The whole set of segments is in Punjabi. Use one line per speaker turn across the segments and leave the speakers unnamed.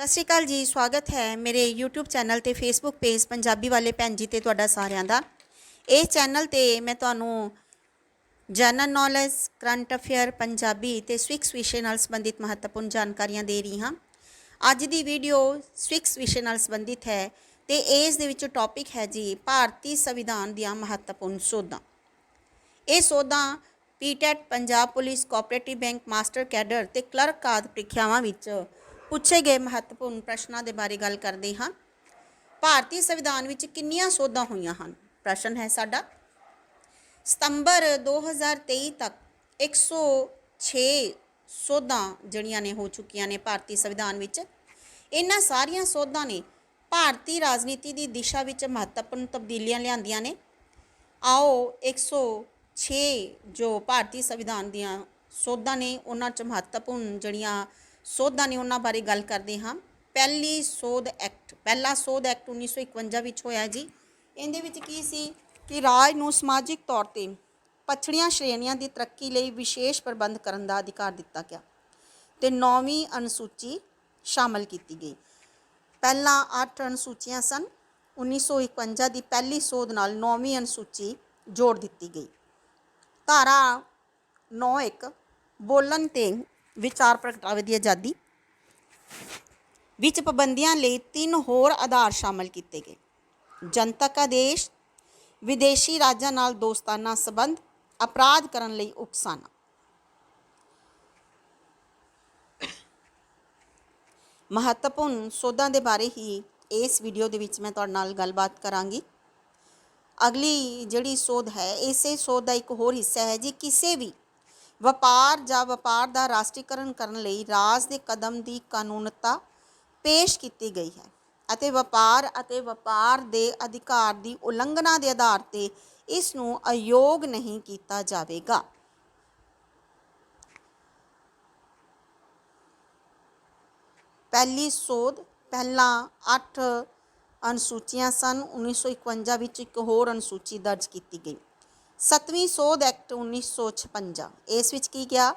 ਸਤਿ ਸ਼੍ਰੀ ਅਕਾਲ ਜੀ, ਸਵਾਗਤ ਹੈ ਮੇਰੇ YouTube ਚੈਨਲ ਤੇ Facebook ਪੇਜ ਪੰਜਾਬੀ ਵਾਲੇ ਭੈਣ ਜੀ ਤੇ ਤੁਹਾਡਾ ਸਾਰਿਆਂ ਦਾ। ਇਸ ਚੈਨਲ ਤੇ ਮੈਂ ਤੁਹਾਨੂੰ general knowledge current affair Punjabi ਤੇ ਸਵਿਕਸ ਵਿਸ਼ੇ ਨਾਲ ਸੰਬੰਧਿਤ ਮਹੱਤਵਪੂਰਨ ਜਾਣਕਾਰੀਆਂ ਦੇ ਰਹੀ ਹਾਂ। ਅੱਜ ਦੀ ਵੀਡੀਓ ਸਵਿਕਸ ਵਿਸ਼ੇ ਨਾਲ ਸੰਬੰਧਿਤ ਹੈ ਤੇ ਇਸ ਦੇ ਵਿੱਚ ਟੌਪਿਕ ਹੈ ਜੀ, ਭਾਰਤੀ ਸੰਵਿਧਾਨ ਦੀਆਂ ਮਹੱਤਵਪੂਰਨ ਸੋਧਾਂ। ਇਹ ਸੋਧਾਂ PTET Punjab police cooperative bank master cadre ਤੇ ਕਲਰਕ ਆਦਿ ਪ੍ਰੀਖਿਆਵਾਂ ਵਿੱਚ ਪੁੱਛੇ ਗਏ ਮਹੱਤਵਪੂਰਨ ਪ੍ਰਸ਼ਨਾਂ ਦੇ ਬਾਰੇ ਗੱਲ ਕਰਦੇ ਹਾਂ। ਭਾਰਤੀ ਸੰਵਿਧਾਨ ਵਿੱਚ ਕਿੰਨੀਆਂ ਸੋਧਾਂ ਹੋਈਆਂ ਹਨ? ਪ੍ਰਸ਼ਨ ਹੈ ਸਾਡਾ। ਸਤੰਬਰ 2023 ਤੱਕ 106 ਸੋਧਾਂ ਜਿਹੜੀਆਂ ਨੇ ਹੋ ਚੁੱਕੀਆਂ ਨੇ ਭਾਰਤੀ ਸੰਵਿਧਾਨ ਵਿੱਚ, ਇਹਨਾਂ ਸਾਰੀਆਂ ਸੋਧਾਂ ਨੇ ਭਾਰਤੀ ਰਾਜਨੀਤੀ ਦੀ ਦਿਸ਼ਾ ਵਿੱਚ ਮਹੱਤਵਪੂਰਨ ਤਬਦੀਲੀਆਂ ਲਿਆਂਦੀਆਂ ਨੇ। ਆਓ 106 ਜੋ ਭਾਰਤੀ ਸੰਵਿਧਾਨ ਦੀਆਂ ਸੋਧਾਂ ਨੇ, ਉਹਨਾਂ 'ਚ ਮਹੱਤਵਪੂਰਨ ਜਿਹੜੀਆਂ ਸੋਧਾਂ ਨੇ ਉਹਨਾਂ ਬਾਰੇ ਗੱਲ ਕਰਦੇ ਹਾਂ। ਪਹਿਲੀ ਸੋਧ ਐਕਟ, ਪਹਿਲਾ ਸੋਧ ਐਕਟ 1951 ਵਿੱਚ ਹੋਇਆ ਜੀ। ਇਹਦੇ ਵਿੱਚ ਕੀ ਸੀ ਕਿ ਰਾਜ ਨੂੰ ਸਮਾਜਿਕ ਤੌਰ ਤੇ ਪਛੜੀਆਂ ਸ਼੍ਰੇਣੀਆਂ ਦੀ ਤਰੱਕੀ ਲਈ ਵਿਸ਼ੇਸ਼ ਪ੍ਰਬੰਧ ਕਰਨ ਦਾ ਅਧਿਕਾਰ ਦਿੱਤਾ ਗਿਆ ਤੇ ਨੌਵੀਂ ਅਨੁਸੂਚੀ ਸ਼ਾਮਲ ਕੀਤੀ ਗਈ। ਪਹਿਲਾਂ 8 ਅਨੁਸੂਚੀਆਂ ਸਨ। 1951 ਦੀ ਪਹਿਲੀ ਸੋਧ ਨਾਲ ਨੌਵੀਂ ਅਨੁਸੂਚੀ ਜੋੜ ਦਿੱਤੀ ਗਈ। ਧਾਰਾ 91 ਬੋਲਣ ਤੇ ਵਿਚਾਰ ਪ੍ਰਗਟਾਵੇ ਦੀ ਆਜ਼ਾਦੀ, ਵਿੱਚ ਪਾਬੰਦੀਆਂ ਲਈ ਤਿੰਨ ਹੋਰ ਆਧਾਰ ਸ਼ਾਮਲ ਕੀਤੇ ਗਏ। ਜਨਤਕ ਆਦੇਸ਼ ਵਿਦੇਸ਼ੀ ਰਾਜਾਂ ਨਾਲ ਦੋਸਤਾਨਾ ਸਬੰਧ, ਅਪਰਾਧ ਕਰਨ ਲਈ ਉਕਸਾਨਾ। ਮਹੱਤਵਪੂਰਨ ਸੋਧਾਂ ਦੇ ਬਾਰੇ ਹੀ ਇਸ ਵੀਡੀਓ ਦੇ ਵਿੱਚ ਮੈਂ ਤੁਹਾਡੇ ਨਾਲ ਗੱਲਬਾਤ ਕਰਾਂਗੀ। ਅਗਲੀ ਜਿਹੜੀ ਸੋਧ ਹੈ, ਇਸੇ ਸੋਧ ਦਾ ਇੱਕ ਹੋਰ ਹਿੱਸਾ ਹੈ ਜੀ, ਕਿਸੇ ਵੀ ਵਪਾਰ ਜਾਂ ਵਪਾਰ ਦਾ ਰਾਸ਼ਟਰੀਕਰਨ ਕਰਨ ਲਈ ਰਾਜ ਦੇ ਕਦਮ ਦੀ ਕਾਨੂੰਨਤਾ ਪੇਸ਼ ਕੀਤੀ ਗਈ ਹੈ ਅਤੇ ਵਪਾਰ ਅਤੇ ਵਪਾਰ ਦੇ ਅਧਿਕਾਰ ਦੀ ਉਲੰਘਣਾ ਦੇ ਆਧਾਰ ਤੇ ਇਸ ਨੂੰ ਅਯੋਗ ਨਹੀਂ ਕੀਤਾ ਜਾਵੇਗਾ। ਪਹਿਲੀ ਸੋਧ, ਪਹਿਲਾਂ 8 ਅਨੁਸੂਚੀਆਂ ਸਨ 1951 ਵਿੱਚ ਇੱਕ ਹੋਰ ਅਨੁਸੂਚੀ ਦਰਜ ਕੀਤੀ ਗਈ। ਸੱਤਵੀਂ ਸੋਧ ਐਕਟ 1956 ਇਸ ਵਿੱਚ ਕੀ ਗਿਆ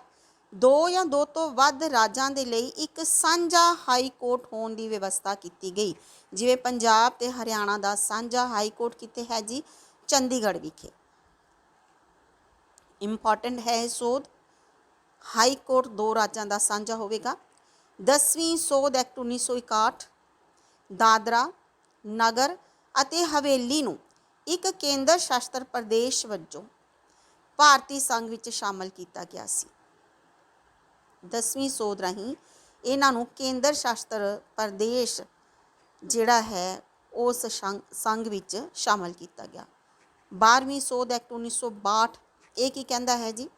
ਦੋ ਜਾਂ ਦੋ ਤੋਂ ਵੱਧ ਰਾਜਾਂ ਦੇ ਲਈ ਇੱਕ ਸਾਂਝਾ ਹਾਈ ਕੋਰਟ ਹੋਣ ਦੀ ਵਿਵਸਥਾ ਕੀਤੀ ਗਈ। ਜਿਵੇਂ ਪੰਜਾਬ ਤੇ ਹਰਿਆਣਾ ਦਾ ਸਾਂਝਾ ਹਾਈ ਕੋਰਟ ਕਿਤੇ ਹੈ ਜੀ? ਚੰਡੀਗੜ੍ਹ ਵਿਖੇ। ਇੰਪੋਰਟੈਂਟ ਹੈ ਇਹ ਸੋਧ। ਹਾਈ ਕੋਰਟ ਦੋ ਰਾਜਾਂ ਦਾ ਸਾਂਝਾ ਹੋਵੇਗਾ। 10ਵੀਂ ਸੋਧ ਐਕਟ 1961 ਦਾਦਰਾ, ਨਗਰ ਅਤੇ ਹਵੇਲੀ ਨੂੰ ਇੱਕ ਕੇਂਦਰ ਸ਼ਾਸਤਰ ਪ੍ਰਦੇਸ਼ ਵਜੋਂ ਭਾਰਤੀ ਸੰਘ ਵਿੱਚ ਸ਼ਾਮਲ ਕੀਤਾ ਗਿਆ ਸੀ। 10ਵੀਂ ਸੋਧ ਰਾਹੀਂ ਇਹਨਾਂ ਨੂੰ ਕੇਂਦਰ ਸ਼ਾਸਤਰ ਪ੍ਰਦੇਸ਼ ਜਿਹੜਾ ਹੈ, ਉਸ ਸ਼ੰ- ਸੰਘ ਵਿੱਚ ਸ਼ਾਮਲ ਕੀਤਾ ਗਿਆ। 12ਵੀਂ ਸੋਧ ਐਕਟ 1962 ਇਹ ਕੀ ਕਹਿੰਦਾ ਹੈ ਜੀ?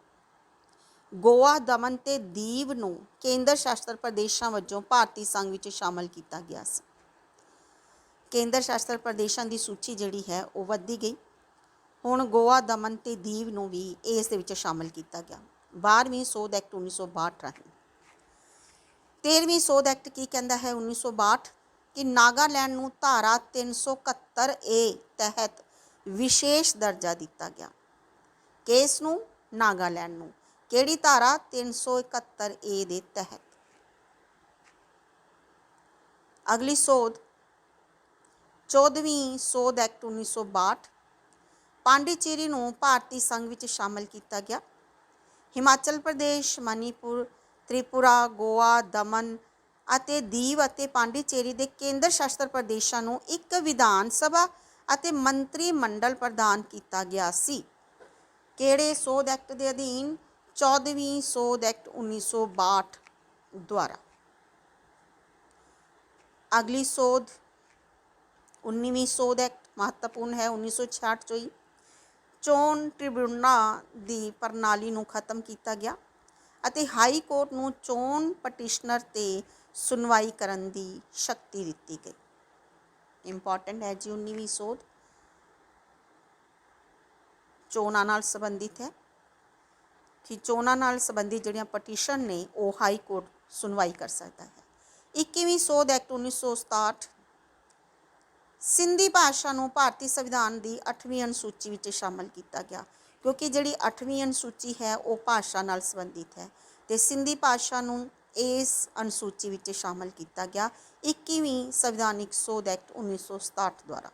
ਗੋਆ, ਦਮਨ ਤੇ ਦੀਵ ਨੂੰ ਕੇਂਦਰ ਸ਼ਾਸਤਰ ਪ੍ਰਦੇਸ਼ਾਂ ਵਜੋਂ ਭਾਰਤੀ ਸੰਘ ਵਿੱਚ ਸ਼ਾਮਲ ਕੀਤਾ ਗਿਆ ਸੀ। ਕੇਂਦਰ ਸ਼ਾਸਤਰ ਪ੍ਰਦੇਸ਼ਾਂ ਦੀ ਸੂਚੀ ਜਿਹੜੀ ਹੈ ਉਹ ਵੱਧਦੀ ਗਈ। ਹੁਣ ਗੋਆ, ਦਮਨ ਤੇ ਦੀਵ ਨੂੰ ਵੀ ਇਸ ਦੇ ਵਿੱਚ ਸ਼ਾਮਲ ਕੀਤਾ ਗਿਆ। 12ਵੀਂ ਸੋਧ ਐਕਟ 1962 ਰਾਹੀਂ। 13ਵੀਂ ਸੋਧ ਐਕਟ ਕੀ ਕਹਿੰਦਾ ਹੈ? 1962 ਕਿ ਨਾਗਾਲੈਂਡ ਨੂੰ ਧਾਰਾ 371 ਏ ਤਹਿਤ ਵਿਸ਼ੇਸ਼ ਦਰਜਾ ਦਿੱਤਾ ਗਿਆ। ਕੇਸ ਨੂੰ? ਨਾਗਾਲੈਂਡ ਨੂੰ। ਕਿਹੜੀ ਧਾਰਾ? 371 ਏ ਦੇ ਤਹਿਤ। ਅਗਲੀ ਸੋਧ 14ਵੀਂ ਸੋਧ ਐਕਟ 1962 ਪਾਂਡੀਚੇਰੀ ਨੂੰ ਭਾਰਤੀ ਸੰਘ ਵਿੱਚ ਸ਼ਾਮਲ ਕੀਤਾ ਗਿਆ। ਹਿਮਾਚਲ ਪ੍ਰਦੇਸ਼, ਮਨੀਪੁਰ, ਤ੍ਰਿਪੁਰਾ, ਗੋਆ, ਦਮਨ ਅਤੇ ਦੀਵ ਅਤੇ ਪਾਂਡੀਚੇਰੀ ਦੇ ਕੇਂਦਰ ਸ਼ਾਸਤ ਪ੍ਰਦੇਸ਼ਾਂ ਨੂੰ ਇੱਕ ਵਿਧਾਨ ਸਭਾ ਅਤੇ ਮੰਤਰੀ ਮੰਡਲ ਪ੍ਰਦਾਨ ਕੀਤਾ ਗਿਆ ਸੀ। ਕਿਹੜੇ ਸੋਧ ਐਕਟ ਦੇ ਅਧੀਨ? 14ਵੀਂ ਸੋਧ ਐਕਟ 1962 ਦੁਆਰਾ। ਅਗਲੀ ਸੋਧ 19ਵੀਂ ਸੋਧ ਐਕਟ ਮਹੱਤਵਪੂਰਨ ਹੈ 1966 ਚੋਂ ਹੀ ਚੋਣ ਟ੍ਰਿਬਿਊਨਲਾਂ ਦੀ ਪ੍ਰਣਾਲੀ ਨੂੰ ਖਤਮ ਕੀਤਾ ਗਿਆ ਅਤੇ ਹਾਈ ਕੋਰਟ ਨੂੰ ਚੋਣ ਪਟੀਸ਼ਨਰ ਤੇ ਸੁਣਵਾਈ ਕਰਨ ਦੀ ਸ਼ਕਤੀ ਦਿੱਤੀ ਗਈ ਇੰਪੋਰਟੈਂਟ ਹੈ ਜੀ 19ਵੀਂ ਸੋਧ ਚੋਣਾਂ ਨਾਲ ਸੰਬੰਧਿਤ ਹੈ ਕਿ ਚੋਣਾਂ ਨਾਲ ਸੰਬੰਧਿਤ ਜਿਹੜੀਆਂ ਪਟੀਸ਼ਨ ਨੇ ਉਹ ਹਾਈ ਕੋਰਟ ਸੁਣਵਾਈ ਕਰ ਸਕਦਾ ਹੈ 21ਵੀਂ ਸੋਧ ਐਕਟ 1967 ਸਿੰਧੀ ਭਾਸ਼ਾ ਨੂੰ ਭਾਰਤੀ ਸੰਵਿਧਾਨ ਦੀ 8ਵੀਂ ਅਨੁਸੂਚੀ ਵਿੱਚ ਸ਼ਾਮਲ ਕੀਤਾ ਗਿਆ, ਕਿਉਂਕਿ ਜਿਹੜੀ 8ਵੀਂ ਅਨੁਸੂਚੀ ਹੈ, ਉਹ ਭਾਸ਼ਾ ਨਾਲ ਸੰਬੰਧਿਤ ਹੈ ਤੇ ਸਿੰਧੀ ਭਾਸ਼ਾ ਨੂੰ ਇਸ ਅਨੁਸੂਚੀ ਵਿੱਚ ਸ਼ਾਮਲ ਕੀਤਾ ਗਿਆ 21ਵੀਂ ਸੰਵਿਧਾਨਿਕ ਸੋਧ ਐਕਟ 1967 ਦੁਆਰਾ।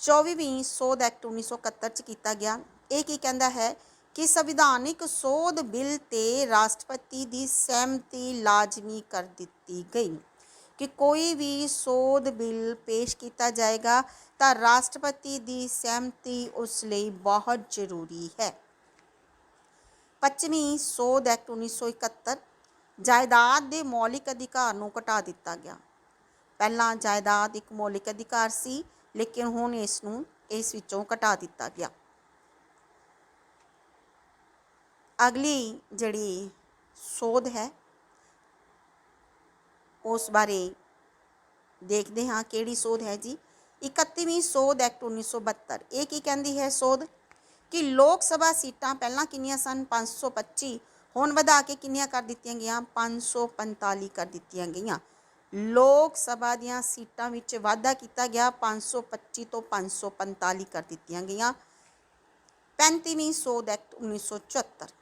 24ਵੀਂ ਸੋਧ ਐਕਟ 1971 ਚ ਕੀਤਾ ਗਿਆ। ਇਹ ਕੀ ਕਹਿੰਦਾ ਹੈ ਕਿ ਸੰਵਿਧਾਨਿਕ ਸੋਧ ਬਿੱਲ ਤੇ ਰਾਸ਼ਟਰਪਤੀ ਦੀ ਸਹਿਮਤੀ ਲਾਜ਼ਮੀ ਕਰ ਦਿੱਤੀ ਗਈ। ਕਿ ਕੋਈ ਵੀ ਸੋਧ ਬਿੱਲ ਪੇਸ਼ ਕੀਤਾ ਜਾਏਗਾ ਤਾਂ ਰਾਸ਼ਟਰਪਤੀ ਦੀ ਸਹਿਮਤੀ ਉਸ ਲਈ ਬਹੁਤ ਜ਼ਰੂਰੀ ਹੈ। ਪੱਛਮੀ ਸੋਧ ਐਕਟ 1971 ਜਾਇਦਾਦ ਦੇ ਮੌਲਿਕ ਅਧਿਕਾਰ ਨੂੰ ਘਟਾ ਦਿੱਤਾ ਗਿਆ। ਪਹਿਲਾਂ ਜਾਇਦਾਦ ਇੱਕ ਮੌਲਿਕ ਅਧਿਕਾਰ ਸੀ, ਲੇਕਿਨ ਹੁਣ ਇਸ ਨੂੰ ਇਸ ਵਿੱਚੋਂ ਘਟਾ ਦਿੱਤਾ ਗਿਆ। ਅਗਲੀ ਜਿਹੜੀ ਸੋਧ ਹੈ ਉਸ ਬਾਰੇ ਦੇਖਦੇ ਹਾਂ ਕਿਹੜੀ ਸੋਧ ਹੈ ਜੀ। 31ਵੀਂ ਸੋਧ ਐਕਟ 1972 ਇਹ ਕੀ ਕਹਿੰਦੀ ਹੈ ਸੋਧ? ਕਿ ਲੋਕ ਸਭਾ ਸੀਟਾਂ ਪਹਿਲਾਂ ਕਿੰਨੀਆਂ ਸਨ? 525 ਹੁਣ ਵਧਾ ਕੇ ਕਿੰਨੀਆਂ ਕਰ ਦਿੱਤੀਆਂ ਗਈਆਂ? 545 ਕਰ ਦਿੱਤੀਆਂ ਗਈਆਂ। ਲੋਕ ਸਭਾ ਦੀਆਂ ਸੀਟਾਂ ਵਿੱਚ ਵਾਧਾ ਕੀਤਾ ਗਿਆ 525 ਤੋਂ 545 ਕਰ ਦਿੱਤੀਆਂ ਗਈਆਂ। 35ਵੀਂ ਸੋਧ ਐਕਟ 1974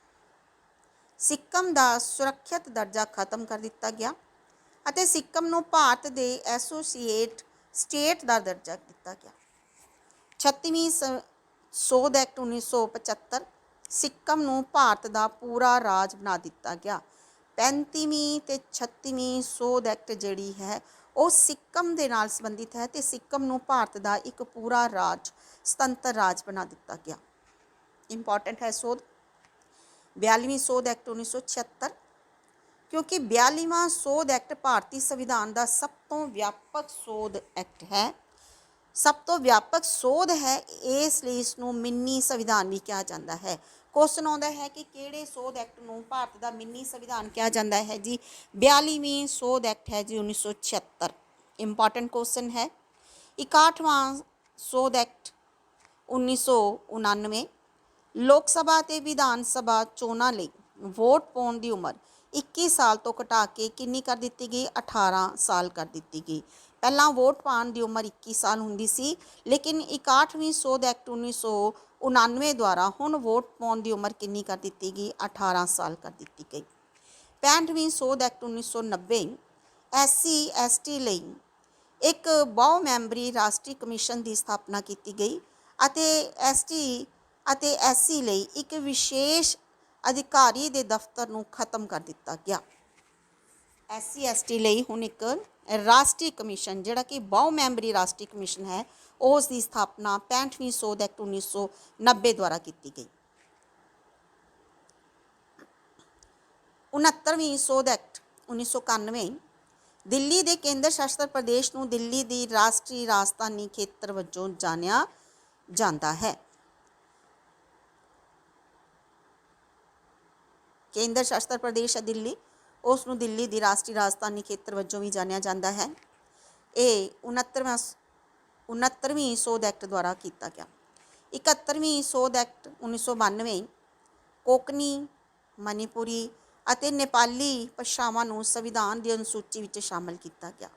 ਸਿੱਕਮ ਦਾ ਸੁਰੱਖਿਅਤ ਦਰਜਾ ਖਤਮ ਕਰ ਦਿੱਤਾ ਗਿਆ। ਅਤੇ ਸਿੱਕਮ ਨੂੰ ਭਾਰਤ ਦੇ ਐਸੋਸੀਏਟ ਸਟੇਟ ਦਾ ਦਰਜਾ ਦਿੱਤਾ ਗਿਆ। 36ਵੀਂ ਸ- ਸੋਧ ਐਕਟ 1975 ਸਿੱਕਮ ਨੂੰ ਭਾਰਤ ਦਾ ਪੂਰਾ ਰਾਜ ਬਣਾ ਦਿੱਤਾ ਗਿਆ। 35ਵੀਂ ਤੇ 36ਵੀਂ ਸੋਧ ਐਕਟ ਜਿਹੜੀ ਹੈ, ਉਹ ਸਿੱਕਮ ਦੇ ਨਾਲ ਸੰਬੰਧਿਤ ਹੈ ਤੇ ਸਿੱਕਮ ਨੂੰ ਭਾਰਤ ਦਾ ਇੱਕ ਪੂਰਾ ਰਾਜ, ਸੁਤੰਤਰ ਰਾਜ ਬਣਾ ਦਿੱਤਾ ਗਿਆ। ਇੰਪੋਰਟੈਂਟ ਹੈ ਸੋਧ। 42ਵੀਂ ਸੋਧ ਐਕਟ 1976 ਕਿਉਂਕਿ 42ਵਾਂ ਸੋਧ ਐਕਟ ਭਾਰਤੀ ਸੰਵਿਧਾਨ ਦਾ ਸਭ ਤੋਂ ਵਿਆਪਕ ਸੋਧ ਐਕਟ ਹੈ। ਸਭ ਤੋਂ ਵਿਆਪਕ ਸੋਧ ਹੈ, ਇਸ ਲਈ ਇਸ ਨੂੰ ਮਿੰਨੀ ਸੰਵਿਧਾਨ ਵੀ ਕਿਹਾ ਜਾਂਦਾ ਹੈ। ਕੁਐਸਚਨ ਆਉਂਦਾ ਹੈ ਕਿ ਕਿਹੜੇ ਸੋਧ ਐਕਟ ਨੂੰ ਭਾਰਤ ਦਾ ਮਿੰਨੀ ਸੰਵਿਧਾਨ ਕਿਹਾ ਜਾਂਦਾ ਹੈ ਜੀ? 42ਵੀਂ ਸੋਧ ਐਕਟ ਹੈ ਜੀ 1976 ਇੰਪੋਰਟੈਂਟ ਕੁਐਸਚਨ ਹੈ। 61ਵਾਂ ਸੋਧ ਐਕਟ 1999 ਲੋਕ ਸਭਾ ਤੇ ਵਿਧਾਨ ਸਭਾ ਚੋਣਾਂ ਲਈ ਵੋਟ ਪਾਉਣ ਦੀ ਉਮਰ 21 ਸਾਲ ਤੋਂ ਘਟਾ ਕੇ ਕਿੰਨੀ ਕਰ ਦਿੱਤੀ ਗਈ? 18 ਸਾਲ ਕਰ ਦਿੱਤੀ ਗਈ। ਪਹਿਲਾਂ ਵੋਟ ਪਾਉਣ ਦੀ ਉਮਰ 21 ਸਾਲ ਹੁੰਦੀ ਸੀ, ਲੇਕਿਨ 61ਵੀਂ ਸੋਧ ਐਕਟ 1999 ਦੁਆਰਾ ਹੁਣ ਵੋਟ ਪਾਉਣ ਦੀ ਉਮਰ ਕਿੰਨੀ ਕਰ ਦਿੱਤੀ ਗਈ? 18 ਸਾਲ ਕਰ ਦਿੱਤੀ ਗਈ। 65ਵੀਂ ਸੋਧ ਐਕਟ 1990 ਐਸਸੀ ਐਸਟੀ ਲਈ ਇੱਕ ਬਹੁ ਮੈਂਬਰੀ ਰਾਸ਼ਟਰੀ ਕਮਿਸ਼ਨ ਦੀ ਸਥਾਪਨਾ ਕੀਤੀ ਗਈ ਅਤੇ ਐਸਟੀ ਅਤੇ ਐਸਸੀ ਲਈ ਇੱਕ ਵਿਸ਼ੇਸ਼ ਅਧਿਕਾਰੀ ਦੇ ਦਫ਼ਤਰ ਨੂੰ ਖਤਮ ਕਰ ਦਿੱਤਾ ਗਿਆ। ਐਸਸੀ ਐਸਟੀ ਲਈ ਹੁਣ ਇੱਕ ਰਾਸ਼ਟਰੀ ਕਮਿਸ਼ਨ, ਜਿਹੜਾ ਕਿ ਬਹੁ ਮੈਂਬਰੀ ਰਾਸ਼ਟਰੀ ਕਮਿਸ਼ਨ ਹੈ, ਉਸ ਦੀ ਸਥਾਪਨਾ 65ਵੀਂ ਸੋਧ ਐਕਟ 1990 ਦੁਆਰਾ ਕੀਤੀ ਗਈ। 69ਵੀਂ ਸੋਧ ਐਕਟ 1991 ਦਿੱਲੀ ਦੇ ਕੇਂਦਰ ਸ਼ਾਸਿਤ ਪ੍ਰਦੇਸ਼ ਨੂੰ ਦਿੱਲੀ ਦੀ ਰਾਸ਼ਟਰੀ ਰਾਜਧਾਨੀ ਖੇਤਰ ਵਜੋਂ ਜਾਣਿਆ ਜਾਂਦਾ ਹੈ। ਕੇਂਦਰ ਸ਼ਾਸਿਤ ਪ੍ਰਦੇਸ਼ ਹੈ ਦਿੱਲੀ ਉਸ ਨੂੰ ਦਿੱਲੀ ਦੀ ਰਾਸ਼ਟਰੀ ਰਾਜਧਾਨੀ ਖੇਤਰ ਵਜੋਂ ਵੀ ਜਾਣਿਆ ਜਾਂਦਾ ਹੈ। ਇਹ 69ਵਾਂ 69ਵੀਂ ਸੋਧ ਐਕਟ ਦੁਆਰਾ ਕੀਤਾ ਗਿਆ। 71ਵੀਂ ਸੋਧ ਐਕਟ 1992 ਕੋਕਨੀ ਮਨੀਪੁਰੀ ਅਤੇ ਨੇਪਾਲੀ ਭਾਸ਼ਾਵਾਂ ਨੂੰ ਸੰਵਿਧਾਨ ਦੀ ਅਨੁਸੂਚੀ ਵਿੱਚ ਸ਼ਾਮਲ ਕੀਤਾ ਗਿਆ।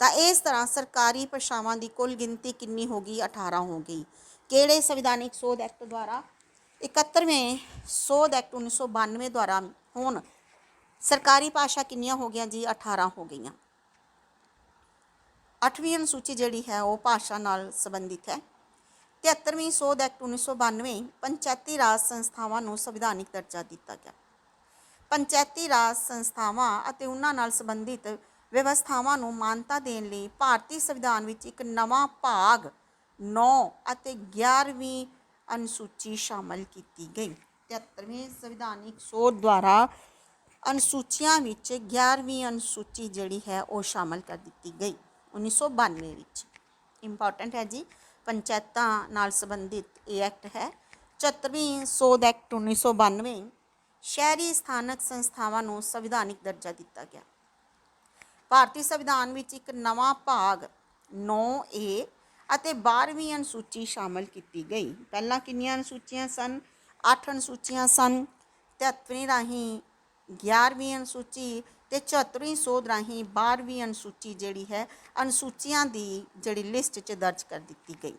ਤਾਂ ਇਸ ਤਰ੍ਹਾਂ ਸਰਕਾਰੀ ਭਾਸ਼ਾਵਾਂ ਦੀ ਕੁੱਲ ਗਿਣਤੀ ਕਿੰਨੀ ਹੋ ਗਈ? 18 ਹੋ ਗਈ। ਕਿਹੜੇ ਸੰਵਿਧਾਨਿਕ ਸੋਧ ਐਕਟ ਦੁਆਰਾ 71ਵੇਂ ਸੋਧ ਐਕਟ 1992 ਦੁਆਰਾ ਹੁਣ ਸਰਕਾਰੀ ਭਾਸ਼ਾ ਕਿੰਨੀਆਂ ਹੋ ਗਈਆਂ ਜੀ? 18 ਹੋ ਗਈਆਂ। 8ਵੀਂ ਅਨੁਸੂਚੀ ਜਿਹੜੀ ਹੈ ਉਹ ਭਾਸ਼ਾ ਨਾਲ ਸੰਬੰਧਿਤ ਹੈ। 73ਵੀਂ ਸੋਧ ਐਕਟ 1992 ਪੰਚਾਇਤੀ ਰਾਜ ਸੰਸਥਾਵਾਂ ਨੂੰ ਸੰਵਿਧਾਨਿਕ ਦਰਜਾ ਦਿੱਤਾ ਗਿਆ। ਪੰਚਾਇਤੀ ਰਾਜ ਸੰਸਥਾਵਾਂ ਅਤੇ ਉਹਨਾਂ ਨਾਲ ਸੰਬੰਧਿਤ ਵਿਵਸਥਾਵਾਂ ਨੂੰ ਮਾਨਤਾ ਦੇਣ ਲਈ ਭਾਰਤੀ ਸੰਵਿਧਾਨ ਵਿੱਚ ਇੱਕ ਨਵਾਂ ਭਾਗ 9 ਅਤੇ 11ਵੀਂ ਅਨੁਸੂਚੀ ਸ਼ਾਮਲ ਕੀਤੀ ਗਈ। 73ਵੇਂ ਸੰਵਿਧਾਨਿਕ ਸੋਧ ਦੁਆਰਾ ਅਨੁਸੂਚੀਆਂ ਵਿੱਚ 11ਵੀਂ ਅਨੁਸੂਚੀ ਜਿਹੜੀ ਹੈ ਉਹ ਸ਼ਾਮਲ ਕਰ ਦਿੱਤੀ ਗਈ 1992 ਵਿੱਚ। ਇੰਪੋਰਟੈਂਟ ਹੈ ਜੀ, ਪੰਚਾਇਤਾਂ ਨਾਲ ਸੰਬੰਧਿਤ ਇਹ ਐਕਟ ਹੈ। 74ਵੀਂ ਸੋਧ ਐਕਟ 1992 ਸ਼ਹਿਰੀ ਸਥਾਨਕ ਸੰਸਥਾਵਾਂ ਨੂੰ ਸੰਵਿਧਾਨਿਕ ਦਰਜਾ ਦਿੱਤਾ ਗਿਆ। ਭਾਰਤੀ ਸੰਵਿਧਾਨ ਵਿੱਚ ਇੱਕ ਨਵਾਂ ਭਾਗ 9A ਅਤੇ 12ਵੀਂ ਅਨੁਸੂਚੀ ਸ਼ਾਮਲ ਕੀਤੀ ਗਈ। ਪਹਿਲਾਂ ਕਿੰਨੀਆਂ ਅਨੁਸੂਚੀਆਂ ਸਨ? 8 ਅਨੁਸੂਚੀਆਂ ਸਨ। 73ਵੀਂ ਰਾਹੀਂ 11ਵੀਂ ਅਨੁਸੂਚੀ ਤੇ 74ਵੀਂ ਸੋਧ ਰਾਹੀਂ 12ਵੀਂ ਅਨੁਸੂਚੀ ਜਿਹੜੀ ਹੈ, ਅਨੁਸੂਚੀਆਂ ਦੀ ਜਿਹੜੀ ਲਿਸਟ 'ਚ ਦਰਜ ਕਰ ਦਿੱਤੀ ਗਈ।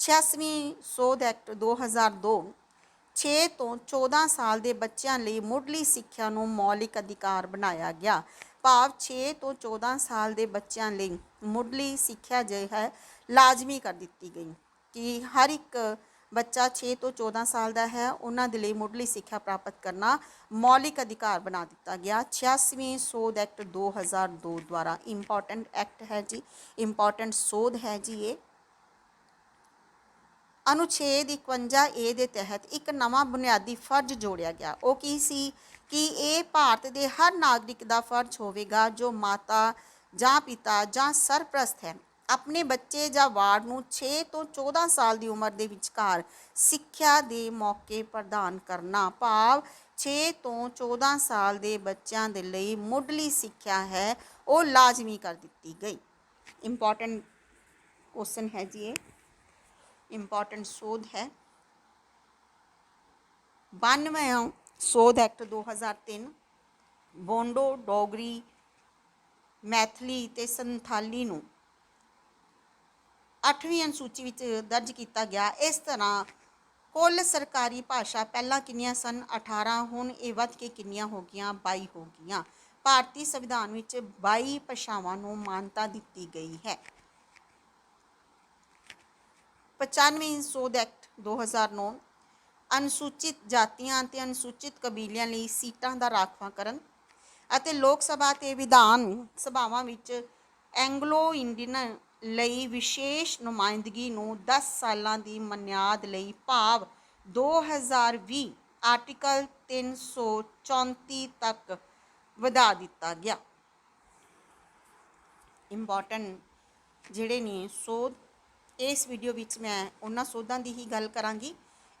86ਵੀਂ ਸੋਧ ਐਕਟ 2002 6 ਤੋਂ 14 ਸਾਲ ਦੇ ਬੱਚਿਆਂ ਲਈ ਮੁੱਢਲੀ ਸਿੱਖਿਆ ਨੂੰ ਮੌਲਿਕ ਅਧਿਕਾਰ ਬਣਾਇਆ ਗਿਆ। ਭਾਵ 6 ਤੋਂ 14 ਸਾਲ ਦੇ ਬੱਚਿਆਂ ਲਈ ਮੁੱਢਲੀ ਸਿੱਖਿਆ ਜੋ ਹੈ ਲਾਜ਼ਮੀ ਕਰ ਦਿੱਤੀ ਗਈ ਕਿ ਹਰ ਇੱਕ ਬੱਚਾ 6 ਤੋਂ 14 ਸਾਲ ਦਾ ਹੈ। ਉਹਨਾਂ ਦੇ ਲਈ ਮੁੱਢਲੀ ਸਿੱਖਿਆ ਪ੍ਰਾਪਤ ਕਰਨਾ ਮੌਲਿਕ ਅਧਿਕਾਰ ਬਣਾ ਦਿੱਤਾ ਗਿਆ। 86ਵੀਂ ਸੋਧ ਐਕਟ 2002 ਦੁਆਰਾ ਇੰਪੋਰਟੈਂਟ ਐਕਟ ਹੈ ਜੀ। ਇੰਪੋਰਟੈਂਟ ਸੋਧ ਹੈ ਜੀ ਇਹ। ਅਨੁਛੇਦ 51 ਏ ਦੇ ਤਹਿਤ ਇੱਕ ਨਵਾਂ ਬੁਨਿਆਦੀ ਫਰਜ਼ ਜੋੜਿਆ ਗਿਆ। ਉਹ ਕੀ ਸੀ? ਕਿ ਇਹ ਭਾਰਤ ਦੇ ਹਰ ਨਾਗਰਿਕ ਦਾ ਫਰਜ਼ ਹੋਵੇਗਾ ਜੋ ਮਾਤਾ ਜਾਂ ਪਿਤਾ ਜਾਂ ਸਰਪ੍ਰਸਤ ਹੈ। ਆਪਣੇ ਬੱਚੇ ਜਾਂ ਵਾਰਡ ਨੂੰ 6 ਤੋਂ 14 ਸਾਲ ਦੀ ਉਮਰ ਦੇ ਵਿਚਕਾਰ ਸਿੱਖਿਆ ਦੇ ਮੌਕੇ ਪ੍ਰਦਾਨ ਕਰਨਾ। ਭਾਵ 6 ਤੋਂ 14 ਸਾਲ ਦੇ ਬੱਚਿਆਂ ਦੇ ਲਈ ਮੁੱਢਲੀ ਸਿੱਖਿਆ ਹੈ, ਉਹ ਲਾਜ਼ਮੀ ਕਰ ਦਿੱਤੀ ਗਈ। ਇੰਪੋਰਟੈਂਟ ਕੁਐਸਚਨ ਹੈ ਜੀ ਇਹ। ਇੰਪੋਰਟੈਂਟ ਸੋਧ ਹੈ। 92ਵਾਂ ਸੋਧ ਐਕਟ 2003 ਬੋਂਡੋ, ਡੋਗਰੀ, ਮੈਥਲੀ ਤੇ ਸੰਥਾਲੀ ਨੂੰ 8ਵੀਂ ਅਨੁਸੂਚੀ ਵਿੱਚ ਦਰਜ ਕੀਤਾ ਗਿਆ। ਇਸ ਤਰ੍ਹਾਂ ਕੁੱਲ ਸਰਕਾਰੀ ਭਾਸ਼ਾ ਪਹਿਲਾਂ ਕਿੰਨੀਆਂ ਸਨ? 18 ਹੁਣ ਇਹ ਵੱਧ ਕੇ ਕਿੰਨੀਆਂ ਹੋ ਗਈਆਂ? 22 ਹੋ ਗਈਆਂ। ਭਾਰਤੀ ਸੰਵਿਧਾਨ ਵਿੱਚ 22 ਭਾਸ਼ਾਵਾਂ ਨੂੰ ਮਾਨਤਾ ਦਿੱਤੀ ਗਈ ਹੈ। 95 ਸੋਧ ਐਕਟ 2009 ਅਨੁਸੂਚਿਤ ਜਾਤੀਆਂ ਅਤੇ ਅਨੁਸੂਚਿਤ ਕਬੀਲਿਆਂ ਲਈ ਸੀਟਾਂ ਦਾ ਰਾਖਵਾਂਕਰਨ ਅਤੇ ਲੋਕ ਸਭਾ ਤੇ ਵਿਧਾਨ ਸਭਾਵਾਂ ਵਿੱਚ ਐਂਗਲੋ ਇੰਡੀਅਨ ਲਈ ਵਿਸ਼ੇਸ਼ ਨੁਮਾਇੰਦਗੀ ਨੂੰ 10 ਸਾਲਾਂ ਦੀ ਮਨਿਆਦ ਲਈ ਭਾਵ 2020 ਆਰਟੀਕਲ 334 ਤੱਕ ਵਧਾ ਦਿੱਤਾ ਗਿਆ। ਇੰਪੋਰਟੈਂਟ ਜਿਹੜੇ ਨੇ ਸੋਧ, ਇਸ ਵੀਡੀਓ ਵਿੱਚ ਮੈਂ ਉਹਨਾਂ ਸੋਧਾਂ ਦੀ ਹੀ ਗੱਲ ਕਰਾਂਗੀ।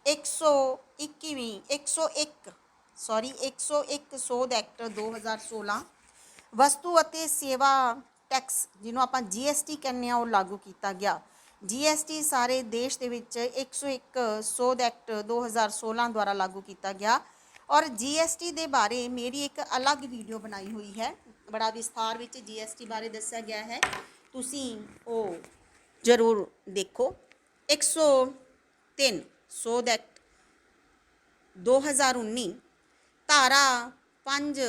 121ਵੀਂ 101 ਸੌਰੀ 101 ਸੋਧ ਐਕਟ 2016 ਵਸਤੂ ਅਤੇ ਸੇਵਾ ਟੈਕਸ ਜਿਹਨੂੰ ਆਪਾਂ GST ਕਹਿੰਦੇ ਆ ਉਹ ਲਾਗੂ ਕੀਤਾ ਗਿਆ। GST ਸਾਰੇ ਦੇਸ਼ ਦੇ ਵਿੱਚ 101 ਸੋਧ ਐਕਟ 2016 ਦੁਆਰਾ ਲਾਗੂ ਕੀਤਾ ਗਿਆ। ਔਰ GST ਦੇ ਬਾਰੇ ਮੇਰੀ ਇੱਕ ਅਲੱਗ ਵੀਡੀਓ ਬਣਾਈ ਹੋਈ ਹੈ। ਬੜਾ ਵਿਸਥਾਰ ਵਿੱਚ GST ਬਾਰੇ ਦੱਸਿਆ ਗਿਆ ਹੈ। ਤੁਸੀਂ ਉਹ ਜ਼ਰੂਰ ਦੇਖੋ। 103 ਸੋਧ ਐਕਟ 2019 ਧਾਰਾ 5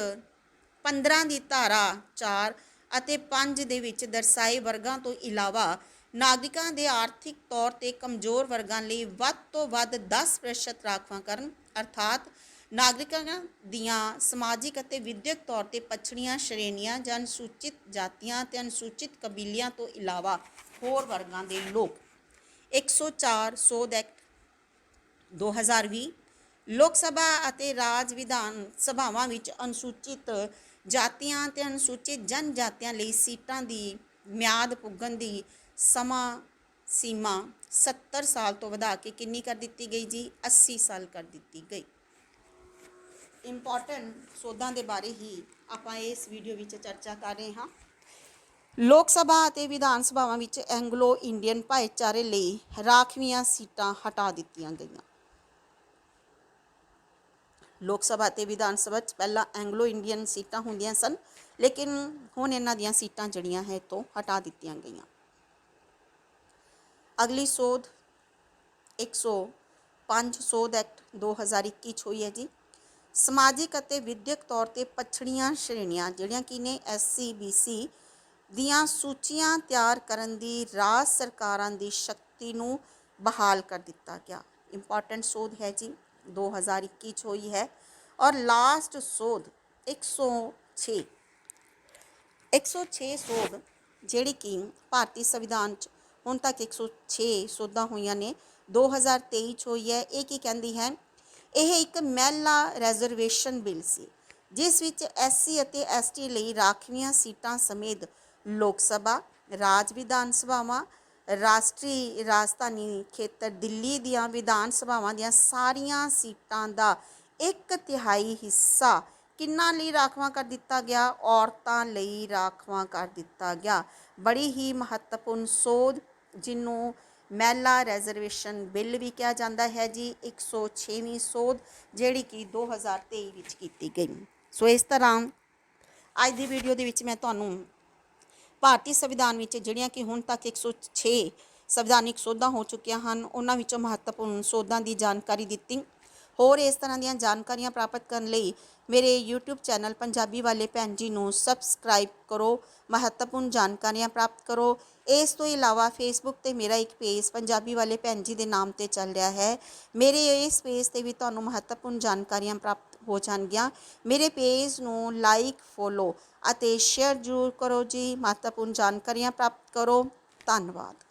15 ਦੀ ਧਾਰਾ 4 ਅਤੇ 5 ਦੇ ਵਿੱਚ ਦਰਸਾਏ ਵਰਗਾਂ ਤੋਂ ਇਲਾਵਾ ਨਾਗਰਿਕਾਂ ਦੇ ਆਰਥਿਕ ਤੌਰ ਤੇ ਕਮਜ਼ੋਰ ਵਰਗਾਂ ਲਈ ਵੱਧ ਤੋਂ ਵੱਧ 10% ਰਾਖਵਾਂਕਰਨ ਅਰਥਾਤ ਨਾਗਰਿਕਾਂ ਦੀਆਂ ਸਮਾਜਿਕ ਅਤੇ ਵਿਦਿਅਕ ਤੌਰ ਤੇ ਪਛੜੀਆਂ ਸ਼੍ਰੇਣੀਆਂ ਜਾਂ ਅਨੁਸੂਚਿਤ ਜਾਤੀਆਂ ਤੇ ਅਨੁਸੂਚਿਤ ਕਬੀਲਿਆਂ ਤੋਂ ਇਲਾਵਾ ਹੋਰ ਵਰਗਾਂ ਦੇ ਲੋਕ। 104 ਸੋਧ ਐਕਟ 2020 ਲੋਕ ਸਭਾ ਅਤੇ ਰਾਜ ਵਿਧਾਨ ਸਭਾਵਾਂ ਵਿੱਚ ਅਨੁਸੂਚਿਤ ਜਾਤੀਆਂ ਤੇ ਅਨੁਸੂਚਿਤ ਜਨਜਾਤੀਆਂ ਲਈ ਸੀਟਾਂ ਦੀ ਮਿਆਦ ਪੁੱਗਣ ਦੀ ਸਮਾਂ ਸੀਮਾ 70 ਸਾਲ ਤੋਂ ਵਧਾ ਕੇ ਕਿੰਨੀ ਕਰ ਦਿੱਤੀ ਗਈ ਜੀ? 80 ਸਾਲ ਕਰ ਦਿੱਤੀ ਗਈ। ਇੰਪੋਰਟੈਂਟ ਸੋਧਾਂ ਦੇ ਬਾਰੇ ਹੀ ਆਪਾਂ ਇਸ ਵੀਡੀਓ ਵਿੱਚ ਚਰਚਾ ਕਰ ਰਹੇ ਹਾਂ। ਲੋਕ ਸਭਾ ਅਤੇ ਵਿਧਾਨ ਸਭਾਵਾਂ ਵਿੱਚ ਐਂਗਲੋ ਇੰਡੀਅਨ ਭਾਈਚਾਰੇ ਲਈ ਰਾਖਵੀਆਂ ਸੀਟਾਂ ਹਟਾ ਦਿੱਤੀਆਂ ਗਈਆਂ। ਲੋਕ ਸਭਾ ਅਤੇ ਵਿਧਾਨ ਸਭਾ 'ਚ ਪਹਿਲਾਂ ਐਂਗਲੋ ਇੰਡੀਅਨ ਸੀਟਾਂ ਹੁੰਦੀਆਂ ਸਨ, ਲੇਕਿਨ ਹੁਣ ਇਹਨਾਂ ਦੀਆਂ ਸੀਟਾਂ ਜਿਹੜੀਆਂ ਹੈ ਤੋਂ ਹਟਾ ਦਿੱਤੀਆਂ ਗਈਆਂ। ਅਗਲੀ ਸੋਧ 105 ਸੋਧ ਐਕਟ 2021 ਚ ਹੋਈ ਹੈ ਜੀ। ਸਮਾਜਿਕ ਅਤੇ ਵਿਦਿਅਕ ਤੌਰ ਤੇ ਪਛੜੀਆਂ ਸ਼੍ਰੇਣੀਆਂ ਜਿਹੜੀਆਂ ਕਿ ਨੇ ਐਸਸੀ ਬੀਸੀ ਦੀਆਂ ਸੂਚੀਆਂ ਤਿਆਰ ਕਰਨ ਦੀ ਰਾਜ ਸਰਕਾਰਾਂ ਦੀ ਸ਼ਕਤੀ ਨੂੰ ਬਹਾਲ ਕਰ ਦਿੱਤਾ ਗਿਆ। ਇੰਪੋਰਟੈਂਟ ਸੋਧ ਹੈ ਜੀ। 2021 ਚ ਹੋਈ ਹੈ ਔਰ ਲਾਸਟ ਸੋਧ 106 106 ਸੋਧ ਜਿਹੜੀ ਕਿ ਭਾਰਤੀ ਸੰਵਿਧਾਨ ਚ ਹੁਣ ਤੱਕ 106 ਸੋਧਾਂ ਹੋਈਆਂ ਨੇ 2023 ਚ ਹੋਈ ਹੈ ਇਹ ਕੀ ਕਹਿੰਦੀ ਹੈ ਇਹ ਇੱਕ ਮਹਿਲਾ ਰਿਜ਼ਰਵੇਸ਼ਨ ਬਿੱਲ ਸੀ ਜਿਸ ਵਿੱਚ ਐਸਸੀ ਅਤੇ ਐਸਟੀ ਲਈ ਰਾਖਵੀਆਂ ਸੀਟਾਂ ਸਮੇਤ ਲੋਕ ਸਭਾ ਰਾਜ ਵਿਧਾਨ ਸਭਾਵਾਂ ਰਾਸ਼ਟਰੀ ਰਾਜਧਾਨੀ ਖੇਤਰ ਦਿੱਲੀ ਦੀਆਂ ਵਿਧਾਨ ਸਭਾਵਾਂ ਦੀਆਂ ਸਾਰੀਆਂ ਸੀਟਾਂ ਦਾ ਇੱਕ ਤਿਹਾਈ ਹਿੱਸਾ ਕਿੰਨਾ ਲਈ ਰਾਖਵਾਂ ਕਰ ਦਿੱਤਾ ਗਿਆ? ਔਰਤਾਂ ਲਈ ਰਾਖਵਾਂ ਕਰ ਦਿੱਤਾ ਗਿਆ। ਬੜੀ ਹੀ ਮਹੱਤਵਪੂਰਨ ਸੋਧ ਜਿਹਨੂੰ ਮਹਿਲਾ ਰਿਜ਼ਰਵੇਸ਼ਨ ਬਿੱਲ ਵੀ ਕਿਹਾ ਜਾਂਦਾ ਹੈ ਜੀ। 106ਵੀਂ ਸੋਧ, ਜਿਹੜੀ ਕਿ 2023 ਵਿੱਚ ਕੀਤੀ ਗਈ। ਸੋ ਇਸ ਤਰ੍ਹਾਂ ਅੱਜ ਦੀ ਵੀਡੀਓ ਦੇ ਵਿੱਚ ਮੈਂ ਤੁਹਾਨੂੰ ਭਾਰਤੀ ਸੰਵਿਧਾਨ ਵਿੱਚ ਜਿਹੜੀਆਂ ਕਿ ਹੁਣ ਤੱਕ 106 ਸੰਵਿਧਾਨਿਕ ਸੋਧਾਂ ਹੋ ਚੁੱਕੀਆਂ ਹਨ, ਉਹਨਾਂ ਵਿੱਚੋਂ ਮਹੱਤਵਪੂਰਨ ਸੋਧਾਂ ਦੀ ਜਾਣਕਾਰੀ ਦਿੱਤੀ। ਹੋਰ ਇਸ ਤਰ੍ਹਾਂ ਦੀਆਂ ਜਾਣਕਾਰੀਆਂ ਪ੍ਰਾਪਤ ਕਰਨ ਲਈ ਮੇਰੇ YouTube ਚੈਨਲ ਪੰਜਾਬੀ ਵਾਲੇ ਭੈਣ ਜੀ ਨੂੰ ਸਬਸਕ੍ਰਾਈਬ ਕਰੋ, ਮਹੱਤਵਪੂਰਨ ਜਾਣਕਾਰੀਆਂ ਪ੍ਰਾਪਤ ਕਰੋ। ਇਸ ਤੋਂ ਇਲਾਵਾ ਫੇਸਬੁੱਕ ਤੇ ਮੇਰਾ ਇੱਕ ਪੇਜ ਪੰਜਾਬੀ ਵਾਲੇ ਭੈਣ ਜੀ ਦੇ ਨਾਮ ਤੇ ਚੱਲ ਰਿਹਾ ਹੈ। ਮੇਰੇ ਇਸ ਪੇਜ ਤੇ ਵੀ ਤੁਹਾਨੂੰ ਮਹੱਤਵਪੂਰਨ ਜਾਣਕਾਰੀਆਂ ਪ੍ਰਾਪਤ ਹੋ ਜਾਣਗੀਆਂ। ਮੇਰੇ ਪੇਜ ਨੂੰ ਲਾਈਕ ਫੋਲੋ ਅਤੇ ਸ਼ੇਅਰ ਜ਼ਰੂਰ ਕਰੋ ਜੀ। ਮਹੱਤਵਪੂਰਨ ਜਾਣਕਾਰੀਆਂ ਪ੍ਰਾਪਤ ਕਰੋ। ਧੰਨਵਾਦ।